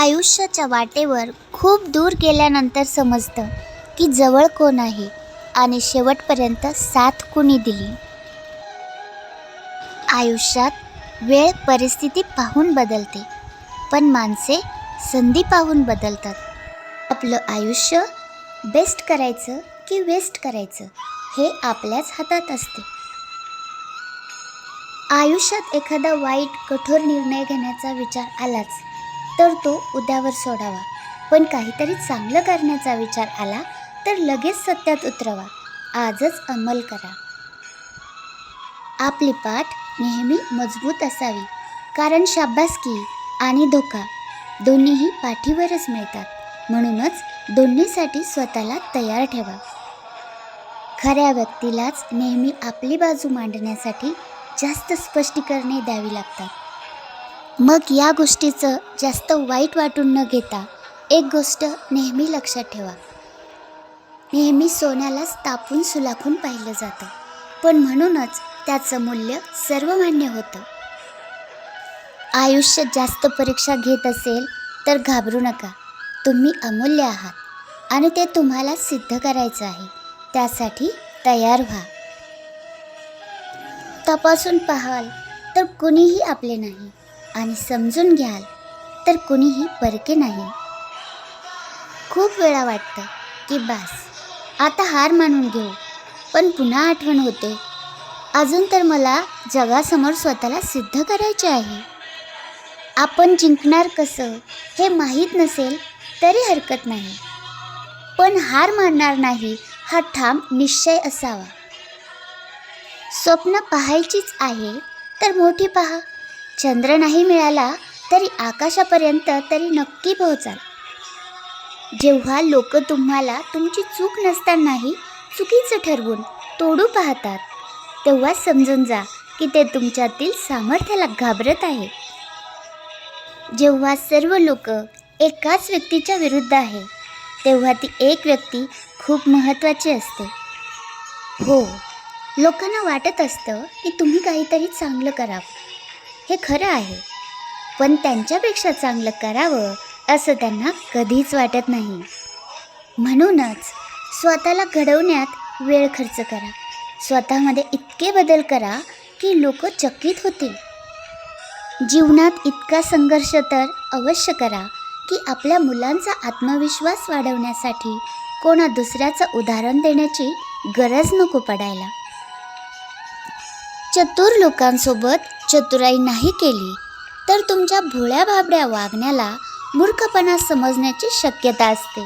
आयुष्याच्या वाटेवर खूप दूर गेल्यानंतर समजतं की जवळ कोण आहे आणि शेवटपर्यंत साथ कुणी दिली. आयुष्यात वेळ परिस्थिती पाहून बदलते पण माणसे संधी पाहून बदलतात. आपलं आयुष्य बेस्ट करायचं की वेस्ट करायचं हे आपल्याच हातात असते. आयुष्यात एखादा वाईट कठोर निर्णय घेण्याचा विचार आलाच तर तो उद्यावर सोडावा. पण काहीतरी चांगलं करण्याचा विचार आला तर लगेच सत्यात उतरवा. आजच अंमल करा. आपली पाठ नेहमी मजबूत असावी कारण शाबासकी आणि धोका दोन्हीही पाठीवरच मिळतात. म्हणूनच दोन्हीसाठी स्वतःला तयार ठेवा. खऱ्या व्यक्तीलाच नेहमी आपली बाजू मांडण्यासाठी जास्त स्पष्टीकरणे द्यावी लागतात. मग या गोष्टीचं जास्त वाईट वाटून न घेता एक गोष्ट नेहमी लक्षात ठेवा. नेहमी सोन्यालाच तापून सुलाखून पाहिलं जातं. पण म्हणूनच त्याचं मूल्य सर्वमान्य होतं. आयुष्य जास्त परीक्षा घेत असेल तर घाबरू नका. तुम्ही अमूल्य आहात आणि ते तुम्हाला सिद्ध करायचं आहे. त्यासाठी तयार व्हा. तपासून पाहाल तर कुणीही आपले नाही. आणि समजून घ्याल तर कुणीही परके नाही. खूप वेळा वाटतं की बास आता हार मानून घेऊ पण पुन्हा आठवण होते. अजून तर मला जगासमोर स्वतःला सिद्ध करायचे आहे. आपण जिंकणार कसं हे माहीत नसेल तरी हरकत नाही. पण हार मानणार नाही हा ठाम निश्चय असावा. स्वप्न पाहायचीच आहे तर मोठी पहा. चंद्र नाही मिळाला तरी आकाशापर्यंत तरी नक्की पोहोचाल. जेव्हा लोक तुम्हाला तुमची चूक नसतानाही चुकीचं ठरवून तोडू पाहतात तेव्हा समजून जा की ते तुमच्यातील सामर्थ्याला घाबरत आहे. जेव्हा सर्व लोक एकाच व्यक्तीच्या विरुद्ध आहे तेव्हा ती एक व्यक्ती खूप महत्त्वाची असते. हो लोकांना वाटत असतं की तुम्ही काहीतरी चांगलं करावं. हे खरं आहे. पण त्यांच्यापेक्षा चांगलं करावं असं त्यांना कधीच वाटत नाही. म्हणूनच स्वतःला घडवण्यात वेळ खर्च करा. स्वतःमध्ये इतके बदल करा की लोक चकित होतील. जीवनात इतका संघर्ष तर अवश्य करा की आपल्या मुलांचा आत्मविश्वास वाढवण्यासाठी कोणा दुसऱ्याचं उदाहरण देण्याची गरज नको पडायला. चतुर लोकांसोबत चतुराई नाही केली तर तुमच्या भोळ्या भाबड्या वागण्याला मूर्खपणा समजण्याची शक्यता असते.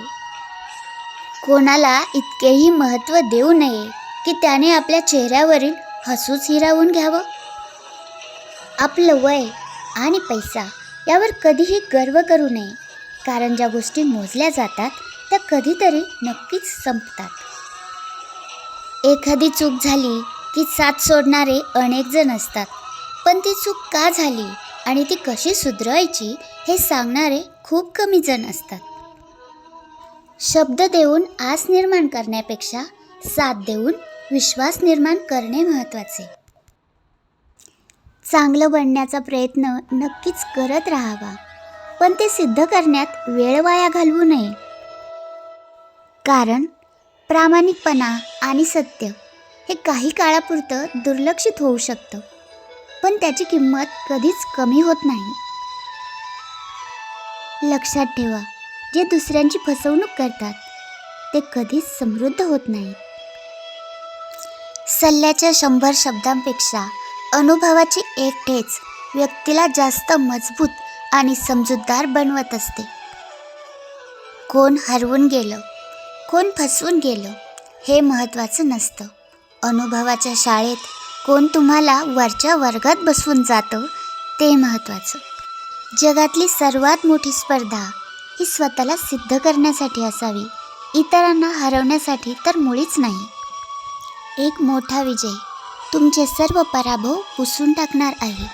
कोणाला इतकेही महत्त्व देऊ नये की त्याने आपल्या चेहऱ्यावरील हसूच हिरावून घ्यावं? आपलं वय आणि पैसा यावर कधीही गर्व करू नये कारण ज्या गोष्टी मोजल्या जातात त्या कधीतरी नक्कीच संपतात. एखादी चूक झाली की साथ सोडणारे अनेक जण असतात. पण ती चूक का झाली आणि ती कशी सुधरवायची हे सांगणारे खूप कमी जण असतात. शब्द देऊन आस निर्माण करण्यापेक्षा साथ देऊन विश्वास निर्माण करणे महत्त्वाचे. चांगलं बनण्याचा प्रयत्न नक्कीच करत राहावा पण ते सिद्ध करण्यात वेळ वाया घालवू नये. कारण प्रामाणिकपणा आणि सत्य हे काही काळापुरतं दुर्लक्षित होऊ शकतं. पण त्याची किंमत कधीच कमी होत नाही. लक्षात ठेवा जे दुसऱ्यांची फसवणूक करतात ते कधीच समृद्ध होत नाही सल्ल्याच्या शंभर शब्दांपेक्षा अनुभवाची एक ठेच व्यक्तीला जास्त मजबूत आणि समजूतदार बनवत असते. कोण हरवून गेलं कोण फसवून गेलं हे महत्त्वाचं नसतं. अनुभवाच्या शाळेत कोण तुम्हाला वरच्या वर्गात बसवून जातं ते महत्त्वाचं. जगातली सर्वात मोठी स्पर्धा ही स्वतःला सिद्ध करण्यासाठी असावी इतरांना हरवण्यासाठी तर मुळीच नाही. एक मोठा विजय तुमचे सर्व पराभव पुसून टाकणार आहे.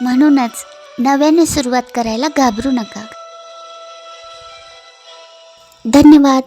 म्हणूनच नव्याने सुरुवात करायला घाबरू नका. धन्यवाद.